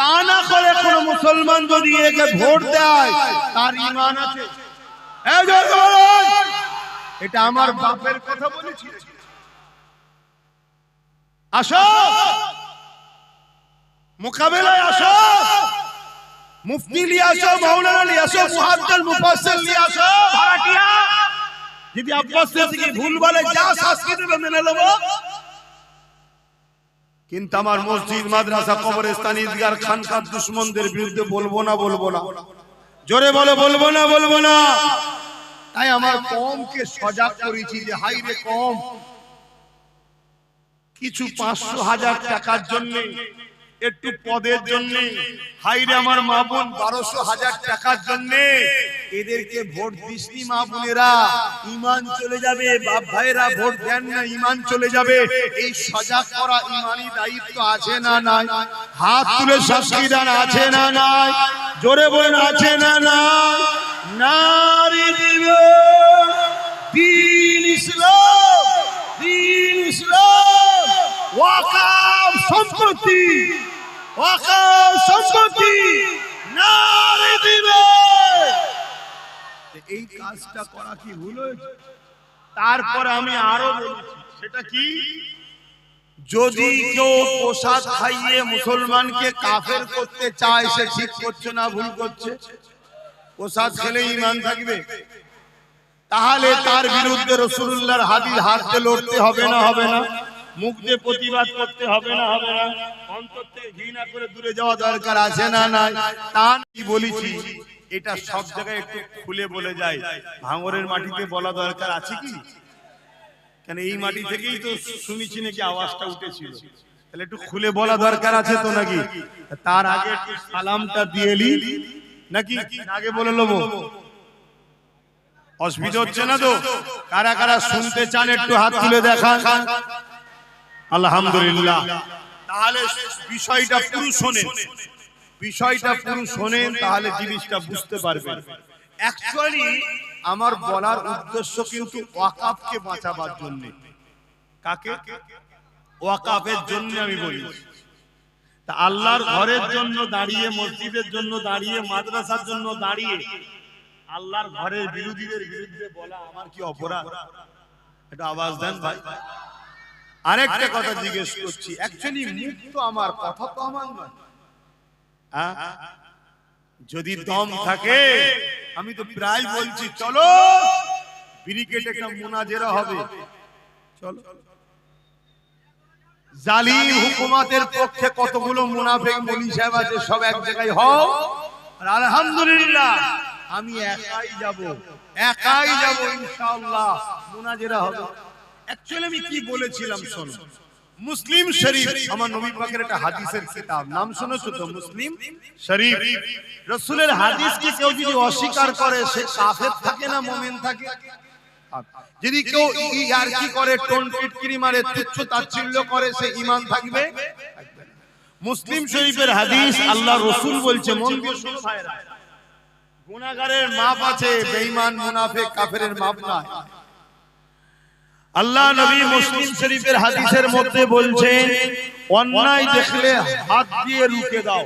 তা না করে কোন মুসলমান যদি একে ভোট দেয়, তার ইমান আছে। এটা আমার বাপের কথা বলেছি আসো। মোকাবেলায় আসো। মুফতি নিয়ে আসো মাওলানা নিয়ে আসো মুফাসসির নিয়ে আসো। ভাড়াটিয়া। যদি আব্বাস ভুল বলে যা শাস্তি দেবে, মেনে নেব। কিন্তু আমার মসজিদ, মাদ্রাসা, কবরস্থান, ঈদগার, খানকার দুশ্মনদের বিরুদ্ধে বলব না বলব না। জোরে বলে, বলব না বলব না। তাই আমার কমকে সজাগ করেছি যে, হাই রে কম, কিছু পাঁচশো হাজার টাকার জন্য, একটু পদের জন্য হাইরে আমার মা বোন, বারোশো হাজার টাকার জন্য এদেরকে ভোট দিসনি মা বোনেরা। ইমান চলে যাবে বাপ ভাইরা ভোট দেন না ইমান চলে যাবে। এই সজাগ করা ইমানি দায়িত্ব আছে না নাই? হাত তুলে দান আছে না নাই? জোরে বলেন আছে না নাই? নারী দিবে দিন ইসলাম দিন ইসলাম। ওয়াকাফ সম্পত্তি ওয়াকাফ সম্পত্তি নারী দিবে। এই কাজটা করা কি ভুল হয়েছে? তারপর আমি আরও বলেছি সেটা কি? যদি কেউ প্রসাদ খাইয়ে মুসলমানকে কাফের করতে চায় সে ঠিক করছে না ভুল করছে? প্রসাদ খেলে ইমান থাকবে? তাহলে তার বিরুদ্ধে রসুল্লাহর হাদিস হাতে লড়তে হবে না হবে না। মুখ দিয়ে প্রতিবাদ করতে হবে না হবে না। অন্তর থেকে ঘৃণা করে দূরে যাওয়া দরকার আছে না নাই? তা কি বলেছি। এটা সব জায়গায় একটু খুলে বলে যায়। ভাঙরের মাটিতে বলা দরকার আছে কি? কেন এই মাটি থেকেই তো শুনেছি নাকি আওয়াজটা উঠেছিল। তাহলে একটু খুলে বলা দরকার আছে তো নাকি? তার আগে একটু সালামটা দিয়ে এলি। নাকি? আগে বলে নেব অসুবিধা হচ্ছে না তো? কারা কারা শুনতে চান একটু হাত তুলে দেখান। আলহামদুলিল্লাহ। তাহলে বিষয়টা পুরো শোনেন বিষয়টা পুরো শোনেন, তাহলে জিনিসটা বুঝতে পারবেন। অ্যাকচুয়ালি আমার বলার উদ্দেশ্য কিন্তু ওয়াকাফকে বাঁচাবার জন্য। কাকে? ওয়াকাফের জন্য আমি বলি। তা আল্লাহর ঘরের জন্য দাঁড়িয়ে, মসজিদের জন্য দাঁড়িয়ে, মাদ্রাসার জন্য দাঁড়িয়ে, আল্লাহর ঘরের বিরোধীদের বিরুদ্ধে বলা আমার কি অপরাধ? এটা আওয়াজ দেন ভাই। আরেকটা কথা জিজ্ঞেস করছি। অ্যাকচুয়ালি মুখ তো আমার, কথা তো আমার নয়? যদি দম থাকে আমি তো প্রায় বলছি চলো। একটা মোনাজেরা হবে। চলো। জালিম হুকুমাতের পক্ষে কতগুলো মুনাফেক মলি সাহেব আছে সব এক জায়গায় হও। আর আলহামদুলিল্লাহ আমি একাই যাব। একাই যাব। ইনশাআল্লাহ। মুনাজেরা হবে। অ্যাকচুয়ালি আমি কি বলেছিলাম শোনো। মুসলিম শরীফ। আমার নবী পাকের একটা হাদিসের কিতাব। নাম শুনেছো তো? মুসলিম শরীফ। রাসূলের হাদিসকে কেউ যদি অস্বীকার করে সে কাফের থাকে না মুমিন থাকে? যদি কেউ ইয়ার কি করে টোন টিটকিরি মারে তুচ্ছ তাচ্ছিল্য করে সে ঈমান থাকবে? মুসলিম শরীফের হাদিস আল্লাহ রসুল বলছে মন দিয়ে শোনো ভাইরা। গুনাহগারের মাপ আছে বেঈমান মুনাফিক কাফেরের মাপ নাই। আল্লাহ নবী মুসলিম শরীফের হাদিসের মধ্যে বলছেন অন্যায় দেখলে হাত দিয়ে রুখে দাও।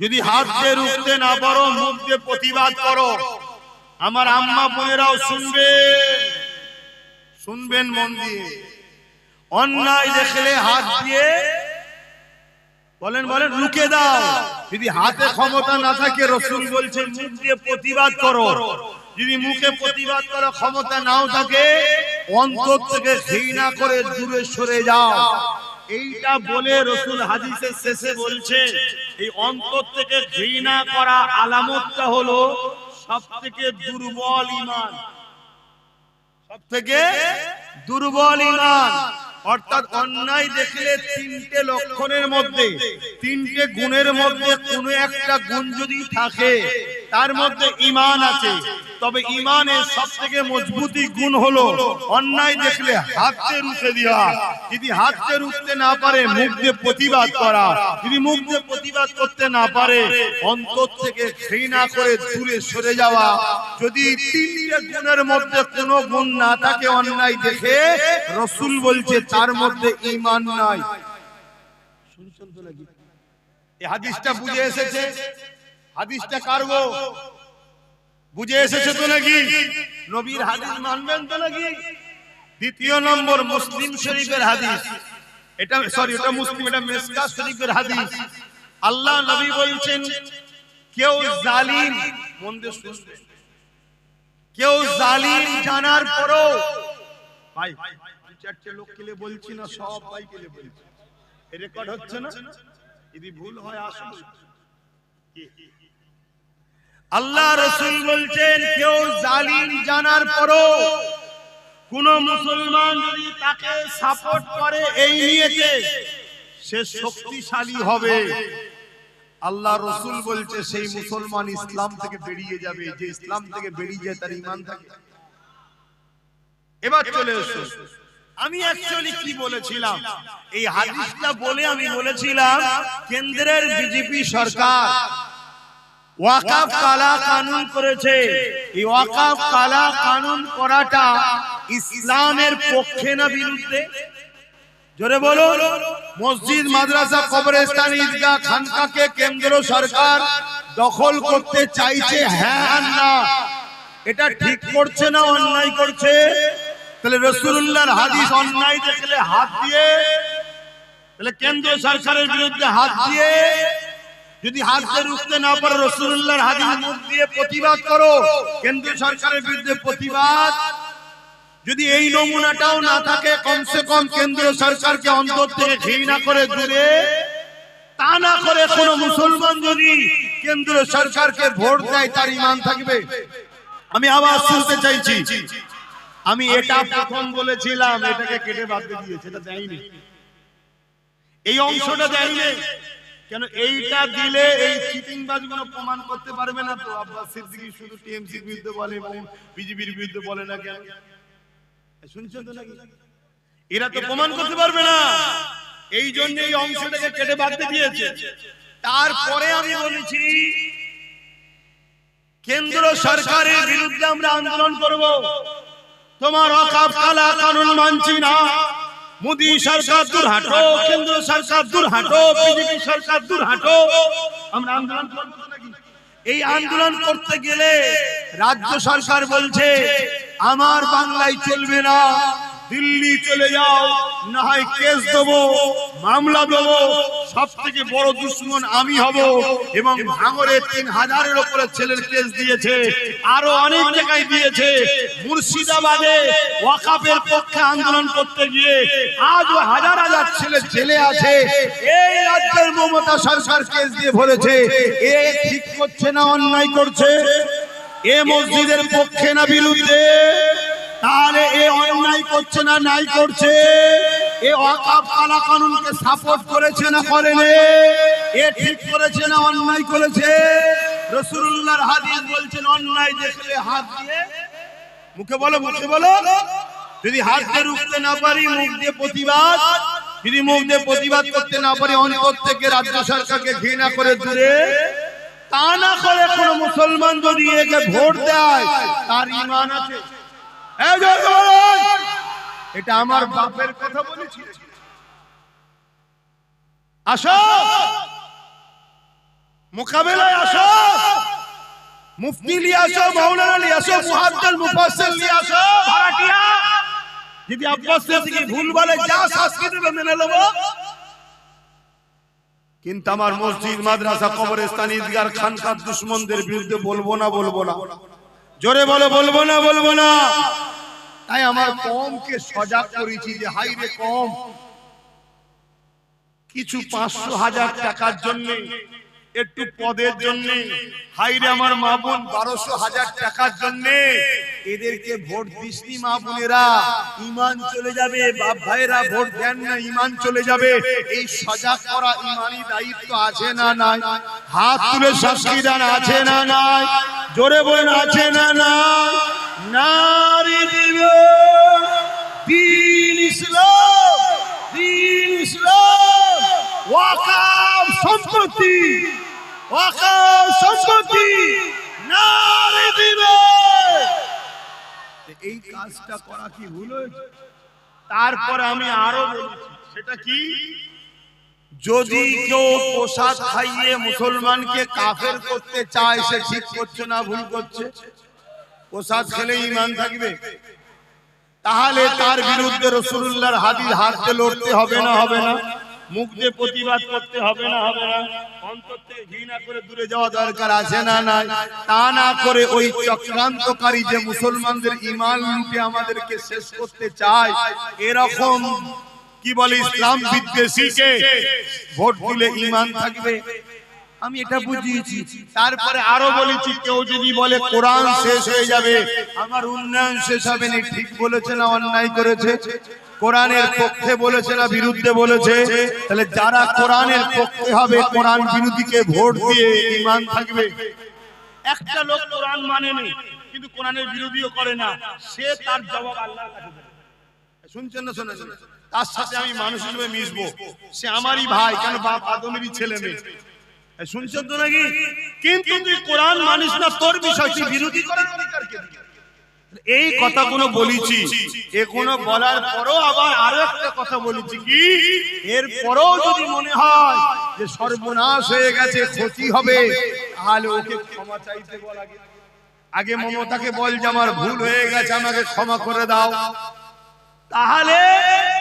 যদি হাত দিয়ে রুখতে না পারো মুখ দিয়ে প্রতিবাদ করো। আমার আম্মা বোনেরাও শুনবে। শুনবেন মন দিয়ে। অন্যায় দেখলে হাত দিয়ে বলেন বলেন রুকে দাও। যদি হাতে ক্ষমতা না থাকে রসুল বলছেন মুখ দিয়ে প্রতিবাদ করো। যদি মুখে প্রতিবাদ করার ক্ষমতা নাও থাকে, অন্তর থেকে ঘৃণা করে দূরে সরে যাও। এইটা বলে রসুল হাদিসের শেষে বলছে, এই অন্তর থেকে ঘৃণা করা আলামতটা হলো সব থেকে দুর্বল ইমান। সব থেকে দুর্বল ইমান। অর্থাৎ অন্যায় দেখলে তিনটে লক্ষণের মধ্যে, তিনটে গুণের মধ্যে কোনো একটা গুণ যদি থাকে, তার মধ্যে ইমান আছে। তবে ইমানের সব থেকে মজবুতি গুণ হলো অন্যায় দেখলে হাতকে রুখে দেওয়া। যদি হাতকে রুখতে না পারে, মুখ দিয়ে প্রতিবাদ করা। যদি মুখ দিয়ে প্রতিবাদ করতে না পারে, অন্তর থেকে ঘৃণা করে দূরে সরে যাওয়া। যদি তিনটে গুণের মধ্যে কোনো গুণ না থাকে অন্যায় দেখে, রসুল বলছে তার মধ্যে ইমান নাই। শুনছেন তো নাকি এই হাদিসটা বুঝে এসেছে। হাদিসটা কার গো? বুঝে এসেছে তো নাকি নবীর হাদিস মানবেন তো নাকি দ্বিতীয় নম্বর মুসলিম শরীফের হাদিস। এটা সরি এটা মুসলিম, এটা মেসকা শরীফের হাদিস। আল্লাহ নবী বলছেন, কেউ জালিম, মন দিয়ে শুনবে কেউ জালিম জানার পরও ভাই দু চারটে লোক কেলে বলছি না, সব ভাই কেলে বলছি। রেকর্ড হচ্ছে না? যদি ভুল হয়, আসুন। আল্লাহ রসুল বলছেন, কেউ জালিম জানার পরও কোন মুসলমান যদি তাকে সাপোর্ট করে এই নিয়েতে সে শক্তিশালী হবে। আল্লাহ রসুল বলছে, সেই মুসলমান ইসলাম থেকে বেরিয়ে যাবে। যে ইসলাম থেকে বেরিয়ে যায়, তার ইমান থাকে এবার চলে এসো। আমি অ্যাকচুয়ালি কি বলেছিলাম? এই হাদিসটা বলে আমি বলেছিলাম কেন্দ্রের বিজেপি সরকার ওয়াকাফ কালা কানুন করেছে। এই ওয়াকাফ কালা কানুন করাটা ইসলামের পক্ষে না বিরুদ্ধে? জোরে বলো মসজিদ মাদ্রাসা কবরস্থান ঈদগাহ খানকাকে কেন্দ্র সরকার দখল করতে চাইছে হ্যাঁ আর না। এটা ঠিক করছে না অন্যায় করছে? তাহলে রসুল্লাহর হাদিস অন্যায় দেখলে হাত দিয়ে? তাহলে কেন্দ্র সরকারের বিরুদ্ধে হাত দিয়ে? যদি হাত দিয়ে রুখতে না পারো রসুল্লাহর হাদিস মুখ দিয়ে প্রতিবাদ করো। কেন্দ্র সরকারের বিরুদ্ধে প্রতিবাদ। যদি এই নমুনাটাও না থাকে কমসে কম কেন্দ্রীয় সরকারকে অন্তর থেকে ঘৃণা করে দূরে তা না করে কোন মুসলমান যদি কেন্দ্রীয় সরকারকে ভোট দেয় তার ইমান থাকবে। আমি আবার শুনতে চাইছি। আমি এটা প্রথম বলেছিলাম এটাকে কেটে বাদ দিয়ে দিয়েছে এটা দেয়নি। এই অংশটা দেয়নি। কেন এইটা দিলে এই চিটিং বাজগুলো প্রমাণ করতে পারবে না তো? আব্বাস সিদ্দিকী শুধু টিএমসির বিরুদ্ধে বলে এবং বিজেপির বিরুদ্ধে বলে না কেন? শুনছেন তো নাকি? এরা তো প্রমাণ করতে পারবে না। এই জন্য এই অংশটাকে কেটে বাদ দিয়েছে। তারপরে আমি বলেছি কেন্দ্র সরকারের বিরুদ্ধে আমরা আন্দোলন করব। তোমার অকাপ কালা কানুন মানছি না। মোদী সরকার দূর হাঁটো কেন্দ্র সরকার দূর হাঁটো বিজেপি সরকার দূর হাঁটো আমরা আন্দোলন করব এই আন্দোলন করতে গেলে রাজ্য সরকার বলছে, আমার বাংলায় চলবে না। দিল্লি চলে যাও, না হয় কেস দেবো, মামলা দেবো সব থেকে বড় দুশ্মন আমি হব এবং ভাঙরে তিন হাজারের উপরে ছেলের কেস দিয়েছে, আরও অনেক জায়গায় দিয়েছে। মুর্শিদাবাদে ওয়াকাফের পক্ষে আন্দোলন করতে গিয়ে আজও হাজার হাজার ছেলে জেলে আছে। এই রাজ্যের মমতা সরকার কেস দিয়ে ভরেছে। এ ঠিক করছে না, অন্যায় করছে? এ মসজিদের পক্ষে না বিরুদ্ধে? তাহলে এ অন্যায় করছে না নাই করছে? এ অকাপ কালা কানুনকে সাপোর্ট করেছে না করেনি? এ ঠিক করেছে না অন্যায় করেছে? রসুল্লাহর হাদিস বলছেন, অন্যায় দেখলে হাত দিয়ে মুখে বলো মুখে বলো। যদি হাত দিয়ে রুখতে না পারি, মুখ দিয়ে প্রতিবাদ। যদি মুখ দিয়ে প্রতিবাদ করতে না পারি অন্তর থেকে রাজ্য সরকারকে ঘৃণা করে দূরে। তা না করে কোন মুসলমান যদি একে ভোট দেয়, তার ইমান আছে। এটা আমার বাপের কথা বলেছি। আসো! মোকাবেলায় আসো! মুফতি নিয়ে আসো মৌলানা নিয়ে আসো মুহাদ্দিস মুফাসসির নিয়ে আসো! ভাড়াটিয়া! যদি আব্বাস থেকে ভুল বলে যা শাস্তি দেবে মেনে নেব। কিন্তু আমার মসজিদ মাদ্রাসা কবরস্থান ঈদগার খানকার দুশ্মনদের বিরুদ্ধে বলব না বলব না। জোরে বলো, বলব না বলব না। তাই আমার কমকে সজাগ করেছি যে, হাই রে কম, কিছু পাঁচশো হাজার টাকার জন্য একটু পদের জন্য। হাইরে আমার মা বোন বারোশো হাজার টাকার জন্য এদেরকে ভোট দিসনি মা বোনেরা ইমান চলে যাবে বাপ ভাইরা ভোট দেন না ইমান চলে যাবে। এই সজাগ করা ইমানি দায়িত্ব আছে না নাই? হাত তুলে দান আছে না নাই? জোরে বলেন আছে না নাই? নারী দিবে দিন ইসলাম। দিন ইসলাম। ওয়াকাফ সম্পত্তি। এই কাজটা করা কি ভুল হয়েছে? তারপরে আমি আরও বলছি, সেটা কি? যদি কেউ প্রসাদ খাইয়ে মুসলমানকে কাফের করতে চায়, সে ঠিক করছে না, ভুল করছে? প্রসাদ খেলে ইমান থাকবে? তাহলে তার বিরুদ্ধে রসুল্লাহর হাদিস হাতে লড়তে হবে না হবে না? মুখ দিয়ে প্রতিবাদ করতে হবে না হবে না। অন্তর থেকে ঘৃণা করে দূরে যাওয়া দরকার আছে না নাই? তা না করে ওই চক্রান্তকারী যে মুসলমানদের ইমান লুটে আমাদেরকে শেষ করতে চায়, এরকম, কি বলে, ইসলাম বিদ্বেষীকে ভোট দিলে ইমান থাকবে। আমি এটা বুঝিয়েছি। তারপরে আরও বলেছি, কেউ যদি বলে, কোরআন শেষ হয়ে যাবে, আমার উন্নয়ন শেষ হবে না, ঠিক বলেছে না অন্যায় করেছে? কোরআনের পক্ষে বলেছে না বিরুদ্ধে বলেছে তাহলে যারা কোরআনের পক্ষে হবে কোরআন বিরোধীকে ভোট দিয়ে ইমান থাকবে। একটা লোক কোরআন মানে নেই কিন্তু কোরআনের বিরোধীও করে না। সে তার জবাব দেবে। শুনছেন না শোনেন? তার সাথে আমি মানুষ হিসেবে মিশবো। সে আমারই ভাই কেন বাপ আদমেরই ছেলে মেয়ে? শুনছেন তো নাকি? কিন্তু তুই কোরআন মানিস না তোর বিষয় তুই বিরোধী করার অধিকার কে? এই কথাগুলো বলেছি। এগুলো বলার পরও আবার আরও একটা কথা বলেছি কি? এর পরেও যদি মনে হয় যে সর্বনাশ হয়ে গেছে ক্ষতি হবে তাহলে ওকে ক্ষমা চাইতে বল আগে। আগে মমতাকে বল যে আমার ভুল হয়ে গেছে আমাকে ক্ষমা করে দাও। তাহলে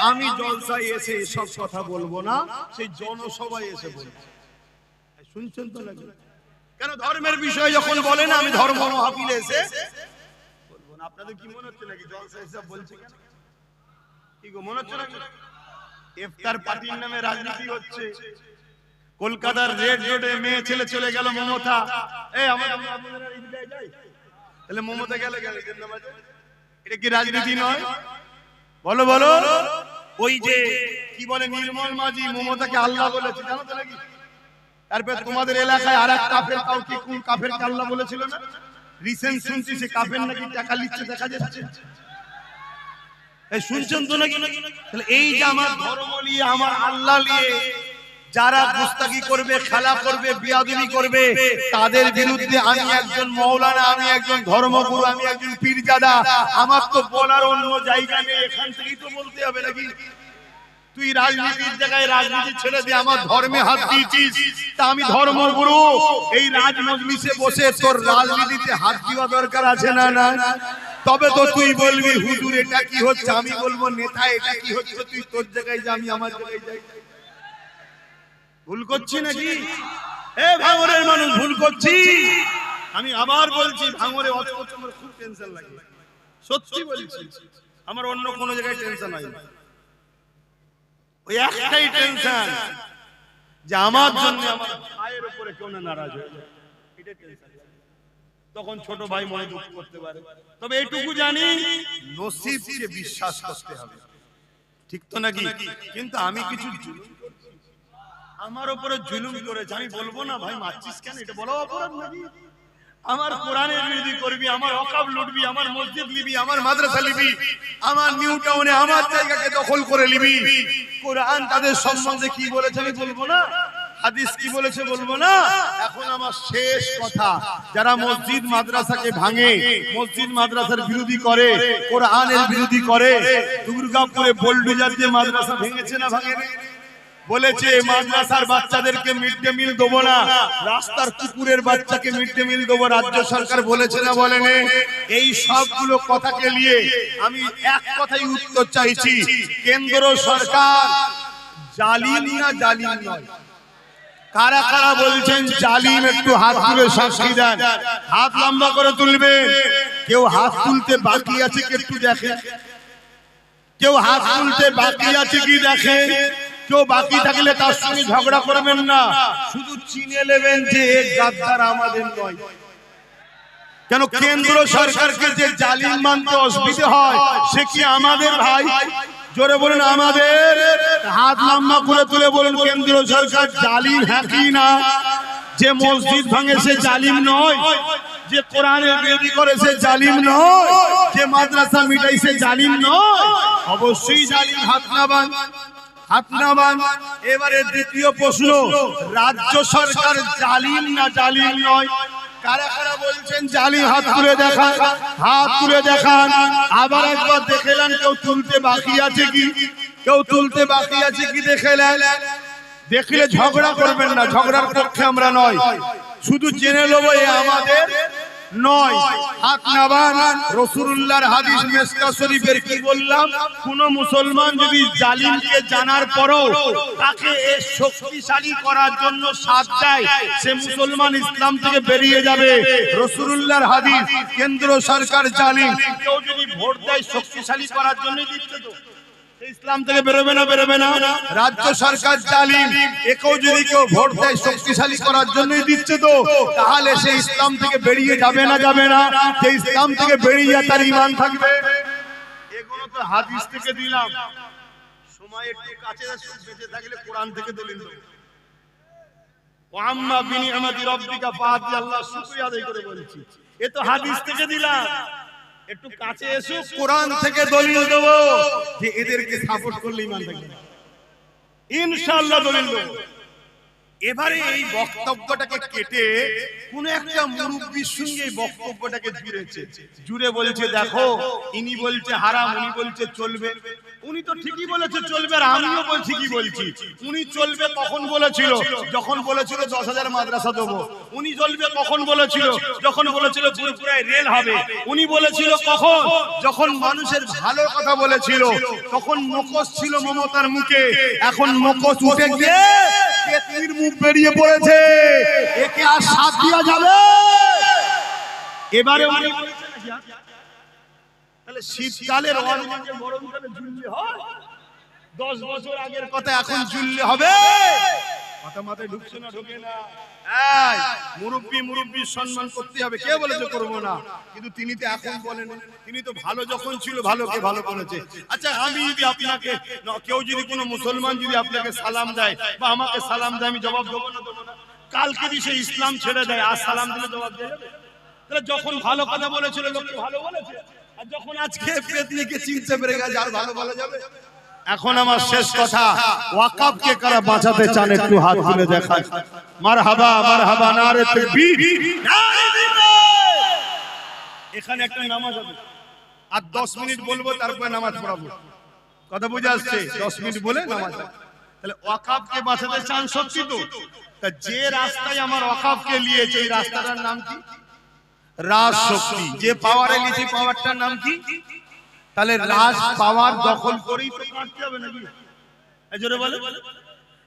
আমি জলসায় এসে এসব কথা বলব না সেই জনসভায় এসে বলব। শুনছেন তো নাকি? কেন ধর্মের বিষয়ে যখন বলেন আমি ধর্ম মহাপিলে এসে আপনাদের কি মনে হচ্ছে নাকি জলসা এসব বলছে কি গো, মনে হচ্ছে নাকি? ইফতার পার্টির নামে রাজনীতি হচ্ছে। কলকাতার রেড রোডে মেয়ে ছেলে চলে গেল মমতা। যাই তাহলে মমতা। এটা কি রাজনীতি নয়? বলো বলো। ওই যে কি বলে নির্মল মাঝি মমতাকে আল্লাহ বলেছে, জানো তো নাকি? তারপর তোমাদের এলাকায় আর এক কাফের কাউকে কোন কাফের আল্লাহ বলেছিল না? রিসেন্ট শুনছি সে কাফের নাকি টাকা লিখছে দেখা যাচ্ছে। এই শুনছেন তো নাকি? তাহলে এই যে আমার ধর্ম নিয়ে আমার আল্লাহ নিয়ে যারা গুস্তাকি করবে খেলা করবে বিয়াদবি করবে তাদের বিরুদ্ধে আমি একজন মৌলানা আমি একজন ধর্মগুরু আমি একজন পীরজাদা। আমার তো বলার অন্য জায়গা নেই। এখান থেকেই তো বলতে হবে নাকি? তুই রাজনীতির জায়গায় রাজনীতি ছেড়ে দিয়ে আমার ধর্মে হাত দিয়েছিস। তা আমি ধর্মগুরু এই রাজ মজলিসে বসে তোর রাজনীতিতে হাত দেওয়া দরকার আছে না না তবে তো তুই বলবি, হুজুর, এটা কি হচ্ছে? আমি বলব, নেতা, এটা কি হচ্ছে? তুই তোর জায়গায় যা, আমি আমার জায়গায় যাই। ভুল করছি নাকি? এ ভাঙরের মানুষ, ভুল করছি। আমি আবার বলছি, ভাঙরে অত অত আমার খুব টেনশন লাগে। সত্যি বলছি, আমার অন্য কোনো জায়গায় টেনশন হয় না ওই একটাই টেনশন যে আমার জন্য আমার ভাইয়ের উপরে কেউ না নারাজ হয়ে যায়। এটা টেনশন তখন ছোট ভাই মনে দুঃখ করতে পারে। তবে এইটুকু জানি নসিবকে বিশ্বাস করতে হবে। ঠিক তো নাকি? কিন্তু আমি কিছু আমার উপরে জুলুম করেছে। আমি বলব না ভাই মারছিস কেন? এটা বলা অপরাধ নাকি? আমার কোরআনের বিরোধী করবি আমার অকাব লুটবি, আমার মসজিদ নিবি আমার মাদ্রাসা নিবি আমার নিউ টাউনে, আমার জায়গাকে দখল করে নিবি কোরআন তাদের সম্বন্ধে কি বলেছে আমি বলব না? হাদিস কি বলেছে বলব না? এখন আমার শেষ কথা। যারা মসজিদ, মাদ্রাসাকে ভাঙে, মসজিদ, মাদ্রাসার বিরোধী করে, কোরআনের বিরোধী করে, দুর্গাপুরে বোল্ডুজার দিয়ে মাদ্রাসা ভেঙেছে না ভাঙেনি? বলেছে মাদ্রাসার বাচ্চাদেরকে মিড ডে মিল দেবো না। রাস্তার কুকুরের বাচ্চাকে মিড ডে মিল দেবো রাজ্য সরকার বলেছে না বলেনি। এই সবগুলো কথাকে নিয়ে আমি এক কথাই উত্তর চাইছি। কেন্দ্র সরকার জালিম না জালিম নয়। কারা কারা বলছেন জালিম একটু হাত তুলে সাক্ষী দেন। হাত লম্বা করে তুলবে কেউ হাত তুলতে বাকি আছে কি একটু দেখে কেউ হাত তুলতে বাকি আছে কি দেখে কেউ বাকি থাকলে তার সঙ্গে ঝগড়া করবেন না। শুধু চিনে নেবেন যে গাদ্দার আমাদের নয়। কেন কেন্দ্র সরকারকে যে জালিম মানতে অসুবিধে হয় সে কি আমাদের ভাই? জোরে বলেন আমাদের। হাত লম্বা করে তুলে বলেন কেন্দ্র সরকার জালিম হ্যাঁ কি না? যে মসজিদ ভাঙে সে জালিম নয় যে কোরআনের বিরোধী করে সে জালিম নয় যে মাদ্রাসা মিটাই সে জালিম নয়। অবশ্যই জালিম হাত না বান এবারে দ্বিতীয় প্রশ্ন, রাজ্য সরকার জালিম না জালিম নয়? কারা কারা বলছেন জালি হাত তুলে দেখান, হাত তুলে দেখান। আবার একবার দেখেলেন, কেউ তুলতে বাকি আছে কি? কেউ তুলতে বাকি আছে কি দেখে দেখেলেন? দেখলে ঝগড়া করবেন না, ঝগড়ার পক্ষে আমরা নয়। শুধু জেনে নেব আমাদের নয়। হাত নাবান রসুল্লাহর হাদিস মেসকা শরীফের কি বললাম? কোন মুসলমান যদি জালিমকে জানার পরও তাকে শক্তিশালী করার জন্য সাথ দেয় সে মুসলমান ইসলাম থেকে বেরিয়ে যাবে। রসুল্লাহর হাদিস কেন্দ্র সরকার জালিম। কেউ যদি ভোট দেয় শক্তিশালী করার জন্য দিচ্ছে তো। সে ইসলাম থেকে বেরোবে না বেরোবে না। রাজ্য সরকার একেও যদি কেউ ভোট দেয় শক্তিশালী করার জন্যই দিচ্ছে তো, তাহলে সে ইসলাম থেকে বেরিয়ে যাবে না যাবে না। যে ইসলাম থেকে বেরিয়ে তার ইমান থাকবে। এগুলো তো হাদিস থেকে দিলাম। সময় একটু কাছে বেঁচে থাকলে কোরআন থেকে দলিল এ তো হাদিস থেকে দিলাম। একটু কাছে এসো কোরআন থেকে দলিল দেবো। যে এদেরকে সাপোর্ট করলে ইমান থাকবে। ইনশাআল্লাহ দলিল দেবো। এবারে এই বক্তব্যটাকে কেটে কোন একটা মুরব্বীর সঙ্গে এই বক্তব্যটাকে জুড়েছে। জুড়ে বলছে দেখো ইনি বলছে হারাম উনি বলছে চলবে। উনি তো ঠিকই বলেছে চলবে আর আমিও বলছি কি বলছি উনি চলবে কখন বলেছিল যখন বলেছিল দশ হাজার মাদ্রাসা দেবো। উনি চলবে কখন বলেছিল যখন বলেছিল পুরোপুরায় রেল হবে। উনি বলেছিল কখন? যখন মানুষের ভালো কথা বলেছিল তখন মুখোশ ছিল মমতার মুখে। এখন মুখোশ উঠে গিয়ে পেতনির মুখ বেরিয়ে পড়েছে। একে আর সাথ দেওয়া যাবে। এবারে? তাহলে শীতকালের গরমকালে ঝুললে হয় দশ বছর আগের কথা এখন ঝুললে হবে। মাথা মাথায় ঢুকছে না, ঢুকে না। মুরব্বি মুরব্বির সম্মান করতে হবে। কে বলেছে করব না? কিন্তু তিনি তো এখন বলেন। তিনি তো ভালো যখন ছিল ভালো বলেছে আচ্ছা আমি যদি আপনাকে কেউ যদি মুসলমান যদি আপনাকে সালাম দেয়, বা আমাকে সালাম দেয়, আমি জবাব দেবো না কালকে সে ইসলাম ছেড়ে দেয়, আর সালাম দিলে জবাব দেবে? তাহলে যখন ভালো কথা বলেছিল, লোককে ভালো বলেছে? আর যখন আজকে পেতনিকে চিনতে পেরে গেছে, আর ভালো বলা যাবে? এখন আমার শেষ কথা। ওয়াকাবকে কারা বাঁচাতে চান একটু হাত তুলে দেখান। মারহাবা মারহাবা নারে তাকবীর। এখানে একটা নামাজ হবে। আর 10 মিনিট বলব তারপরে নামাজ পড়াবো। কথা বুঝে আসছে? 10 মিনিট বলে নামাজ। তাহলে ওয়াকাবকে বাঁচাতে চান সত্যি তো? তা যে রাস্তায় আমার ওয়াকাবকে নিয়েছে এই রাস্তাটার নাম কি? রাজ শক্তি। যে পাওয়ারে নিয়েছে পাওয়ারটার নাম কি? তাহলে লাশ পাওয়ার দখল করেই তো কাটতে হবে নাকি? এই জোরে বলে।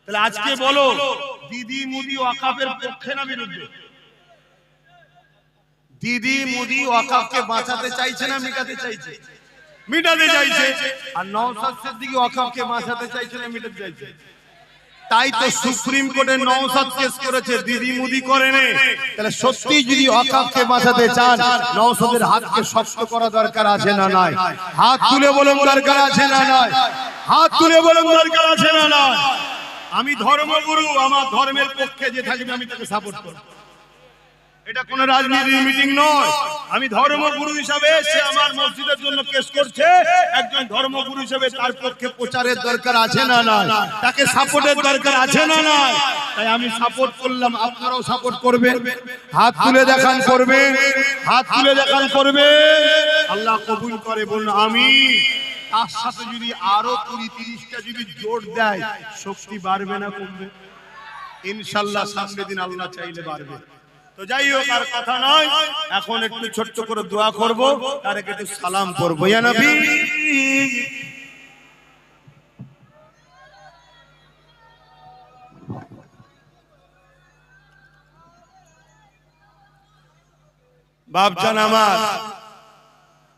তাহলে আজকে বলো দিদি মুদি ওয়াকাফের পক্ষে না বিরুদ্ধে? দিদি মুদি ওয়াকাফকে বাঁচাতে চাইছে না মেটাতে চাইছে? মিটাতে চাইছে। আর নওশাদ সিদ্দিকী ওয়াকাফকে বাঁচাতে চাইছে না মিটাতে চাইছে? তাই তো সুপ্রিম কোর্টে নওসাদ কেস করেছে দিদি মুদি করে নে তাহলে সত্যি যদি অকাপকে বাঁচাতে চান নওসাদের হাতকে শক্ত করা দরকার আছে না নাই? হাত তুলে বলুন দরকার আছে না নাই? হাত তুলে বলুন দরকার আছে না নাই? আমি ধর্মগুরু আমার ধর্মের পক্ষে যে থাকবে আমি তাকে সাপোর্ট করব। এটা কোন রাজনীতির মিটিং নয়। আমি ধর্মগুরু হিসাবে সে আমার মসজিদের জন্য কেস করছে। একজন ধর্মগুরু হিসাবে তার পক্ষে প্রচারের দরকার আছে না না তাকে সাপোর্টের দরকার আছে না না তাই আমি সাপোর্ট করলাম, আপনারাও সাপোর্ট করবেন। হাত তুলে দেখান করবেন। হাত তুলে দেখান করবেন। আল্লাহ কবুল করে, বলুন আমি তার সাথে যদি আরও কুড়ি, তিরিশটা যদি জোর দেয়, শক্তি বাড়বে না কমবে। ইনশাল্লাহ সামনে দিন আল্লাহ চাইলে বাড়বে। যাই হোক, আর কথা নয়। এখন একটু ছোট্ট করে দোয়া করব, তার একটু সালাম করব ইয়া নবী। বাপজান আমার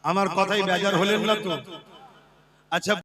আমার কথাই বেজার হলেন না তো? আচ্ছা